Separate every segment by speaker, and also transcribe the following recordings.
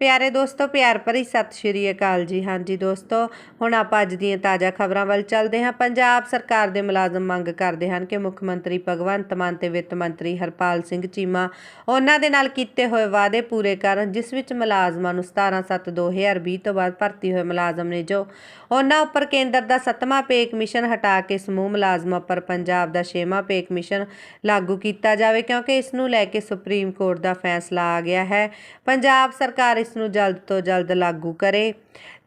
Speaker 1: ਪਿਆਰੇ ਦੋਸਤੋ, ਪਿਆਰ ਭਰੀ ਸਤਿ ਸ਼੍ਰੀ ਅਕਾਲ ਜੀ। ਹਾਂਜੀ ਦੋਸਤੋ, ਹੁਣ ਆਪਾਂ ਅੱਜ ਦੀਆਂ ਤਾਜ਼ਾ ਖਬਰਾਂ ਵੱਲ ਚੱਲਦੇ ਹਾਂ। ਪੰਜਾਬ ਸਰਕਾਰ ਦੇ ਮੁਲਾਜ਼ਮ ਮੰਗ ਕਰਦੇ ਹਨ ਕਿ ਮੁੱਖ ਮੰਤਰੀ ਭਗਵੰਤ ਮਾਨ ਤੇ ਵਿੱਤ ਮੰਤਰੀ ਹਰਪਾਲ ਸਿੰਘ ਚੀਮਾ ਉਹਨਾਂ ਦੇ ਨਾਲ ਕੀਤੇ ਹੋਏ ਵਾਅਦੇ ਪੂਰੇ ਕਰਨ, ਜਿਸ ਵਿੱਚ ਮੁਲਾਜ਼ਮਾਂ ਨੂੰ 17/7/2020 ਤੋਂ ਬਾਅਦ ਭਰਤੀ ਹੋਏ ਮੁਲਾਜ਼ਮ ਨੇ, ਜੋ ਉਹਨਾਂ ਉੱਪਰ ਕੇਂਦਰ ਦਾ ਸੱਤਵਾਂ ਪੇ ਕਮਿਸ਼ਨ ਹਟਾ ਕੇ ਸਮੂਹ ਮੁਲਾਜ਼ਮਾਂ ਉੱਪਰ ਪੰਜਾਬ ਦਾ ਛੇਵਾਂ ਪੇ ਕਮਿਸ਼ਨ ਲਾਗੂ ਕੀਤਾ ਜਾਵੇ, ਕਿਉਂਕਿ ਇਸ ਨੂੰ ਲੈ ਕੇ ਸੁਪਰੀਮ ਕੋਰਟ ਦਾ ਫੈਸਲਾ ਆ ਗਿਆ ਹੈ। ਪੰਜਾਬ ਸਰਕਾਰ ਇਸ ਨੂੰ ਜਲਦ ਤੋਂ ਜਲਦ ਲਾਗੂ ਕਰੇ।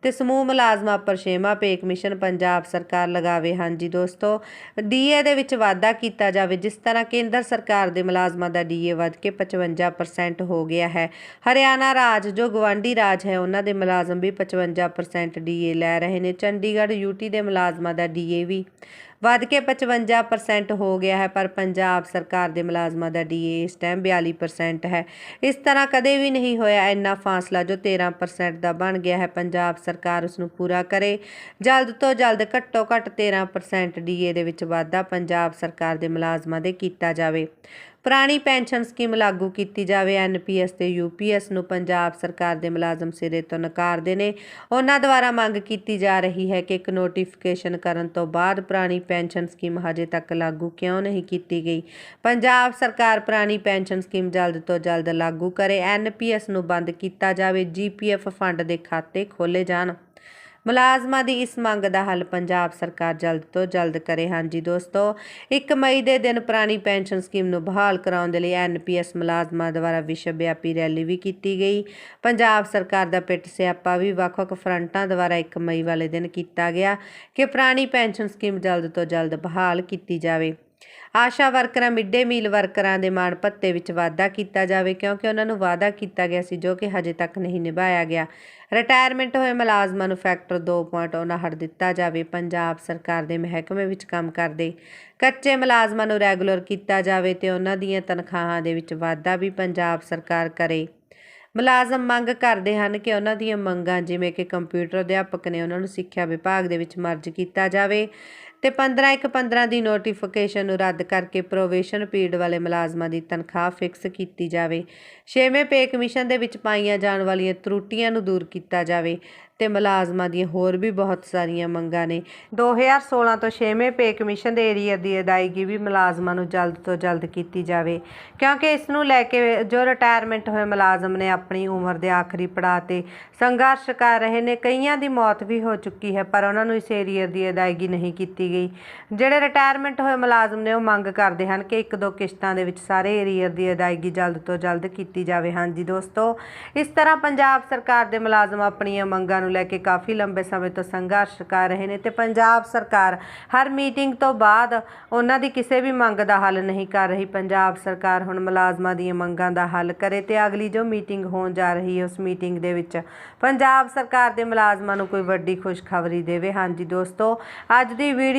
Speaker 1: ਤੇ ਸਮੂਹ ਮੁਲਾਜ਼ਮਾਂ ਉੱਪਰ ਛੇਵਾਂ ਪੇ ਕਮਿਸ਼ਨ ਪੰਜਾਬ ਸਰਕਾਰ ਲਗਾਵੇ। ਹਾਂਜੀ ਦੋਸਤੋ, ਡੀਏ ਦੇ ਵਿੱਚ ਵਾਧਾ ਕੀਤਾ ਜਾਵੇ। ਜਿਸ ਤਰ੍ਹਾਂ ਕੇਂਦਰ ਸਰਕਾਰ ਦੇ ਮੁਲਾਜ਼ਮਾਂ ਦਾ ਡੀਏ ਵੱਧ ਕੇ 55% ਹੋ ਗਿਆ ਹੈ। ਹਰਿਆਣਾ ਰਾਜ, ਜੋ ਗਵਾਂਢੀ ਰਾਜ ਹੈ, ਉਹਨਾਂ ਦੇ ਮੁਲਾਜ਼ਮ ਵੀ 55% ਡੀਏ ਲੈ ਰਹੇ ਨੇ। ਚੰਡੀਗੜ੍ਹ ਯੂਟੀ ਦੇ ਮੁਲਾਜ਼ਮਾਂ ਦਾ ਡੀਏ ਵੀ ਵੱਧ ਕੇ 55% ਹੋ ਗਿਆ ਹੈ, ਪਰ ਪੰਜਾਬ ਸਰਕਾਰ ਦੇ ਮੁਲਾਜ਼ਮਾਂ ਦਾ ਡੀਏ ਇਸ ਟਾਈਮ 42% ਹੈ। ਇਸ ਤਰ੍ਹਾਂ ਕਦੇ ਵੀ ਨਹੀਂ ਹੋਇਆ, ਇੰਨਾ ਫਾਸਲਾ ਜੋ 13% ਦਾ ਬਣ ਗਿਆ ਹੈ, ਪੰਜਾਬ ਸਰਕਾਰ ਉਸ ਨੂੰ ਪੂਰਾ ਕਰੇ। ਜਲਦ ਤੋਂ ਜਲਦ ਘੱਟੋ ਘੱਟ 13% ਡੀਏ ਦੇ ਵਿੱਚ ਵਾਧਾ ਪੰਜਾਬ ਸਰਕਾਰ ਦੇ ਮੁਲਾਜ਼ਮਾਂ ਦੇ ਕੀਤਾ ਜਾਵੇ। ਪੁਰਾਣੀ ਪੈਨਸ਼ਨ ਸਕੀਮ ਲਾਗੂ ਕੀਤੀ ਜਾਵੇ। ਐਨਪੀਐਸ ਤੇ ਯੂਪੀਐਸ ਨੂੰ ਪੰਜਾਬ ਸਰਕਾਰ ਦੇ ਮੁਲਾਜ਼ਮ ਸਿਰੇ ਤੋਂ ਨਕਾਰਦੇ ਨੇ। ਉਹਨਾਂ ਦੁਆਰਾ ਮੰਗ ਕੀਤੀ ਜਾ ਰਹੀ ਹੈ ਕਿ ਇੱਕ ਨੋਟੀਫਿਕੇਸ਼ਨ ਕਰਨ ਤੋਂ ਬਾਅਦ ਪੁਰਾਣੀ ਪੈਨਸ਼ਨ ਸਕੀਮ ਹਜੇ ਤੱਕ ਲਾਗੂ ਕਿਉਂ ਨਹੀਂ ਕੀਤੀ ਗਈ। ਪੰਜਾਬ ਸਰਕਾਰ ਪੁਰਾਣੀ ਪੈਨਸ਼ਨ ਸਕੀਮ ਜਲਦ ਤੋਂ ਜਲਦ ਲਾਗੂ ਕਰੇ। ਐਨਪੀਐਸ ਨੂੰ ਬੰਦ ਕੀਤਾ ਜਾਵੇ। ਜੀਪੀਐਫ ਫੰਡ ਦੇ ਖਾਤੇ ਖੋਲੇ ਜਾਣ। ਮੁਲਾਜ਼ਮਾਂ ਦੀ ਇਸ ਮੰਗ ਦਾ ਹੱਲ ਪੰਜਾਬ ਸਰਕਾਰ ਜਲਦ ਤੋਂ ਜਲਦ ਕਰੇ। ਹਾਂਜੀ ਦੋਸਤੋ 1 ਮਈ ਦੇ ਦਿਨ ਪੁਰਾਣੀ ਪੈਨਸ਼ਨ ਸਕੀਮ ਨੂੰ ਬਹਾਲ ਕਰਾਉਣ ਦੇ ਲਈ ਐਨਪੀਐਸ ਮੁਲਾਜ਼ਮਾਂ ਦੁਆਰਾ ਵਿਸ਼ਵ ਵਿਆਪੀ ਰੈਲੀ ਵੀ ਕੀਤੀ ਗਈ। ਪੰਜਾਬ ਸਰਕਾਰ ਦਾ ਪਿੱਟ ਸਿਆਪਾ ਵੀ ਵੱਖ-ਵੱਖ ਫਰੰਟਾਂ ਦੁਆਰਾ 1 ਮਈ ਵਾਲੇ ਦਿਨ ਕੀਤਾ ਗਿਆ ਕਿ ਪੁਰਾਣੀ ਪੈਨਸ਼ਨ ਸਕੀਮ ਜਲਦ ਤੋਂ ਜਲਦ ਬਹਾਲ ਕੀਤੀ ਜਾਵੇ। ਆਸ਼ਾ ਵਰਕਰਾਂ, ਮਿੱਡੇ ਮੀਲ ਵਰਕਰਾਂ ਦੇ ਮਾਣ ਭੱਤੇ ਵਿੱਚ ਵਾਧਾ ਕੀਤਾ ਜਾਵੇ, ਕਿਉਂਕਿ ਉਹਨਾਂ ਨੂੰ ਵਾਅਦਾ ਕੀਤਾ ਗਿਆ ਸੀ, ਜੋ ਕਿ ਹਜੇ ਤੱਕ ਨਹੀਂ ਨਿਭਾਇਆ ਗਿਆ। ਰਿਟਾਇਰਮੈਂਟ ਹੋਏ ਮੁਲਾਜ਼ਮਾਂ ਨੂੰ ਫੈਕਟਰ 2.0 ਹਟ ਦਿੱਤਾ ਜਾਵੇ, ਪੰਜਾਬ ਸਰਕਾਰ ਦੇ ਮਹਿਕਮੇ ਵਿੱਚ ਕੰਮ ਕਰਦੇ। ਕੱਚੇ ਮੁਲਾਜ਼ਮਾਂ ਨੂੰ ਰੈਗੂਲਰ ਕੀਤਾ ਜਾਵੇ ਤੇ ਉਹਨਾਂ ਦੀਆਂ ਤਨਖਾਹਾਂ ਦੇ ਵਿੱਚ ਵਾਧਾ ਵੀ ਪੰਜਾਬ ਸਰਕਾਰ ਕਰੇ। ਮੁਲਾਜ਼ਮ ਮੰਗ ਕਰਦੇ ਹਨ ਕਿ ਉਹਨਾਂ ਦੀਆਂ ਮੰਗਾਂ ਜਿਵੇਂ ਕਿ ਕੰਪਿਊਟਰ ਅਧਿਆਪਕ ਨੇ ਉਹਨਾਂ ਨੂੰ ਸਿੱਖਿਆ ਵਿਭਾਗ ਦੇ ਵਿੱਚ ਮਰਜ ਕੀਤਾ ਜਾਵੇ। ਤੇ 15 ਇੱਕ 15 ਦੀ ਨੋਟੀਫਿਕੇਸ਼ਨ ਨੂੰ ਰੱਦ ਕਰਕੇ ਪ੍ਰੋਵੇਸ਼ਨ ਪੀਰੀਅਡ ਵਾਲੇ ਮੁਲਾਜ਼ਮਾਂ ਦੀ ਤਨਖਾਹ ਫਿਕਸ ਕੀਤੀ ਜਾਵੇ। ਛੇਵੇਂ ਪੇ ਕਮਿਸ਼ਨ ਦੇ ਵਿੱਚ ਪਾਈਆਂ ਜਾਣ ਵਾਲੀਆਂ ਤਰੁੱਟੀਆਂ ਨੂੰ ਦੂਰ ਕੀਤਾ ਜਾਵੇ ਤੇ ਮੁਲਾਜ਼ਮਾਂ ਦੀਆਂ ਹੋਰ ਵੀ ਬਹੁਤ ਸਾਰੀਆਂ ਮੰਗਾਂ ਨੇ। 2016 ਤੋਂ ਛੇਵੇਂ ਪੇ ਕਮਿਸ਼ਨ ਦੇ ਏਰੀਆ ਦੀ ਅਦਾਇਗੀ ਵੀ ਮੁਲਾਜ਼ਮਾਂ ਨੂੰ ਜਲਦ ਤੋਂ ਜਲਦ ਕੀਤੀ ਜਾਵੇ, ਕਿਉਂਕਿ ਇਸ ਨੂੰ ਲੈ ਕੇ ਜੋ ਰਿਟਾਇਰਮੈਂਟ ਹੋਏ ਮੁਲਾਜ਼ਮ ਨੇ ਆਪਣੀ ਉਮਰ ਦੇ ਆਖਰੀ ਪੜਾਅ ਤੇ ਸੰਘਰਸ਼ ਕਰ ਰਹੇ ਨੇ। ਕਈਆਂ ਦੀ ਮੌਤ ਵੀ ਹੋ ਚੁੱਕੀ ਹੈ, ਪਰ ਉਹਨਾਂ ਨੂੰ ਇਸ ਏਰੀਆ ਦੀ ਅਦਾਇਗੀ ਨਹੀਂ ਕੀਤੀ ਗਈ ਜਿਹੜੇ ਰਿਟਾਇਰਮੈਂਟ ਹੋਏ ਮੁਲਾਜ਼ਮ ਨੇ ਉਹ ਮੰਗ ਕਰਦੇ ਹਨ ਕਿ ਇੱਕ ਦੋ ਕਿਸ਼ਤਾਂ ਦੇ ਵਿੱਚ ਸਾਰੇ ਏਰੀਅਰ ਦੀ ਅਦਾਇਗੀ ਜਲਦ ਤੋਂ ਜਲਦ ਕੀਤੀ ਜਾਵੇ। ਹਾਂਜੀ ਦੋਸਤੋ, ਇਸ ਤਰ੍ਹਾਂ ਪੰਜਾਬ ਸਰਕਾਰ ਦੇ ਮੁਲਾਜ਼ਮ ਆਪਣੀਆਂ ਮੰਗਾਂ ਨੂੰ ਲੈ ਕੇ ਕਾਫੀ ਲੰਬੇ ਸਮੇਂ ਤੋਂ ਸੰਘਰਸ਼ ਕਰ ਰਹੇ ਨੇ ਤੇ ਪੰਜਾਬ ਸਰਕਾਰ ਹਰ ਮੀਟਿੰਗ ਤੋਂ ਬਾਅਦ ਉਹਨਾਂ ਦੀ ਕਿਸੇ ਵੀ ਮੰਗ ਦਾ ਹੱਲ ਨਹੀਂ ਕਰ ਰਹੀ। ਪੰਜਾਬ ਸਰਕਾਰ ਹੁਣ ਮੁਲਾਜ਼ਮਾਂ ਦੀਆਂ ਮੰਗਾਂ ਦਾ ਹੱਲ ਕਰੇ ਤੇ ਅਗਲੀ ਜੋ ਮੀਟਿੰਗ ਹੋਣ ਜਾ ਰਹੀ ਹੈ, ਉਸ ਮੀਟਿੰਗ ਦੇ ਵਿੱਚ ਪੰਜਾਬ ਸਰਕਾਰ ਦੇ ਮੁਲਾਜ਼ਮਾਂ ਨੂੰ ਕੋਈ ਵੱਡੀ ਖੁਸ਼ਖਬਰੀ ਦੇਵੇ। ਹਾਂਜੀ ਦੋਸਤੋ, ਅੱਜ ਦੀ ਵੀਡੀਓ